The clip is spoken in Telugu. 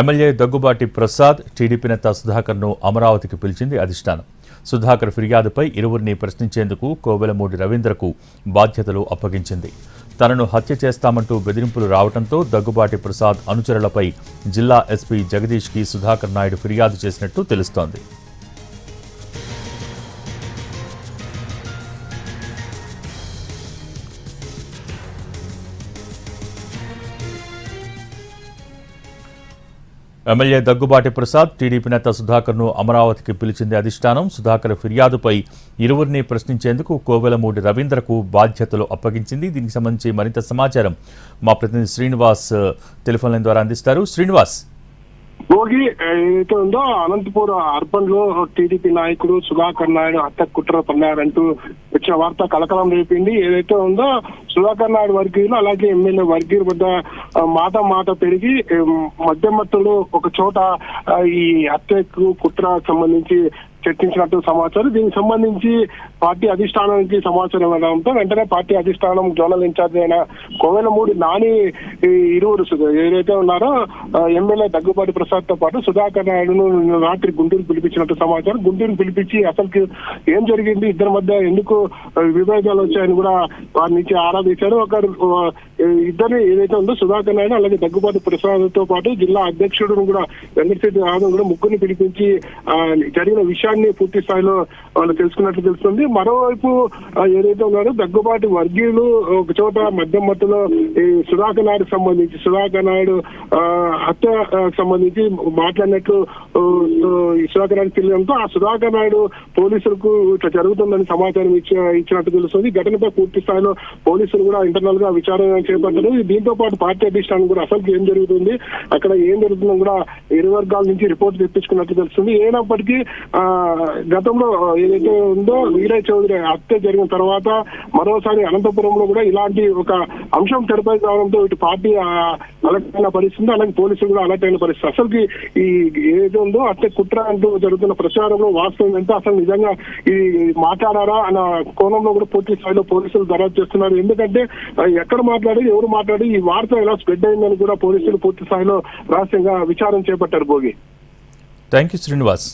ఎమ్మెల్యే దగ్గుబాటి ప్రసాద్ టీడీపీ నేత సుధాకర్ను అమరావతికి పిలిచింది అధిష్టానం. సుధాకర్ ఫిర్యాదుపై ఇరువురిని ప్రశ్నించేందుకు కోవెలమూడి రవీంద్రకు బాధ్యతలు అప్పగించింది. తనను హత్య చేస్తామంటూ బెదిరింపులు రావడంతో దగ్గుబాటి ప్రసాద్ అనుచరులపై జిల్లా ఎస్పీ జగదీష్కి సుధాకర్ నాయుడు ఫిర్యాదు చేసినట్టు తెలుస్తోంది. ఎమ్మెల్యే దగ్గుబాటి ప్రసాద్ టీడీపీ నేత సుధాకర్ను అమరావతికి పిలిచింది అధిష్టానం. సుధాకర్ ఫిర్యాదుపై ఇరువురిని ప్రశ్నించేందుకు కోవెలమూడి రవీంద్రకు బాధ్యతలు అప్పగించింది. దీనికి సంబంధించి మరింత సమాచారం మా ప్రతినిధి శ్రీనివాస్ టెలిఫోన్ లైన్ ద్వారా అందిస్తారు. శ్రీనివాస్ భోగి ఏదైతే ఉందో అనంతపూర్ అర్బన్లో టీడీపీ నాయకుడు సుధాకర్ నాయుడు హత్య కుట్ర పన్నారంటూ వచ్చిన వార్త కలకలం రేపింది. ఏదైతే ఉందో సుధాకర్ నాయుడు వర్గీయులు అలాగే ఎమ్మెల్యే వర్గీయుల వద్ద మాట మాట పెరిగి మధ్యమత్తులు ఒక చోట ఈ హత్యకు కుట్ర సంబంధించి చర్చించినట్టు సమాచారం. దీనికి సంబంధించి పార్టీ అధిష్టానానికి సమాచారం ఇవ్వడంతో వెంటనే పార్టీ అధిష్టానం జోనల్ ఇన్ఛార్జ్ అయిన కోవెలమూడి నాని ఇరువురు ఏదైతే ఉన్నారో ఎమ్మెల్యే దగ్గుబాటి ప్రసాద్తో పాటు సుధాకర్ నాయుడును రాత్రి గుంటూరు పిలిపించినట్టు సమాచారం. గుంటూరు పిలిపించి అసలుకి ఏం జరిగింది? ఇద్దరి మధ్య ఎందుకు విభేదాలు వచ్చాయని కూడా వారి నుంచి ఆరా తీశారు. ఇద్దరు ఏదైతే ఉందో సుధాకర్ నాయుడు అలాగే దగ్గుబాటి ప్రసాద్తో పాటు జిల్లా అధ్యక్షుడు కూడా వెంకటరెడ్డి రావడం కూడా ముగ్గురిని పిలిపించి జరిగిన విషయాన్ని పూర్తి స్థాయిలో వాళ్ళు తెలుసుకున్నట్లు తెలుస్తుంది. మరోవైపు ఏదైతే ఉన్నారో దగ్గుబాటి వర్గీయులు ఒక చోట మధ్య మధ్యలో ఈ సుధాకర్ నాయుడు సంబంధించి సుధాకర్ నాయుడు ఆ, హత్య సంబంధించి మాట్లాడినట్లు సుధాకర్ నాయుడు తెలియడంతో ఆ సుధాకర్ నాయుడు పోలీసులకు ఇట్లా జరుగుతుందని సమాచారం ఇచ్చి ఇచ్చినట్టు తెలుస్తుంది. ఘటనపై పూర్తి స్థాయిలో పోలీసులు కూడా ఇంటర్నల్గా విచారణ చేపట్టారు. దీంతో పాటు పార్టీ అధిష్టానం కూడా అసలు ఏం జరుగుతుంది? అక్కడ ఏం జరుగుతుందో కూడా ఇరు వర్గాల నుంచి రిపోర్ట్ తెప్పించుకున్నట్టు తెలుస్తుంది. ఏనప్పటికీ ఆ గతంలో ఏదైతే ఉందో వీరయ్య చౌదరి హత్య జరిగిన తర్వాత మరోసారి అనంతపురంలో కూడా ఇలాంటి ఒక అంశం తెరపై కావడంతో ఇటు పార్టీ అలర్ట్ అయిన పరిస్థితి అలాగే పోలీసులు కూడా అలర్ట్ అయిన పరిస్థితి. అసలుకి ఈ ఏదైతే ఉందో హత్య కుట్ర అంటూ జరుగుతున్న ప్రచారంలో వాస్తవం ఎంత? అసలు నిజంగా ఈ మాట్లాడారా అన్న కోణంలో కూడా పూర్తి స్థాయిలో పోలీసులు దర్యాప్తు చేస్తున్నారు. ఎందుకంటే ఎక్కడ మాట్లాడి ఎవరు మాట్లాడి ఈ వార్త ఎలా స్ప్రెడ్ అయిందని కూడా పోలీసులు పూర్తి స్థాయిలో రహస్యంగా విచారం చేపట్టారు భోగి. Thank you Srinivas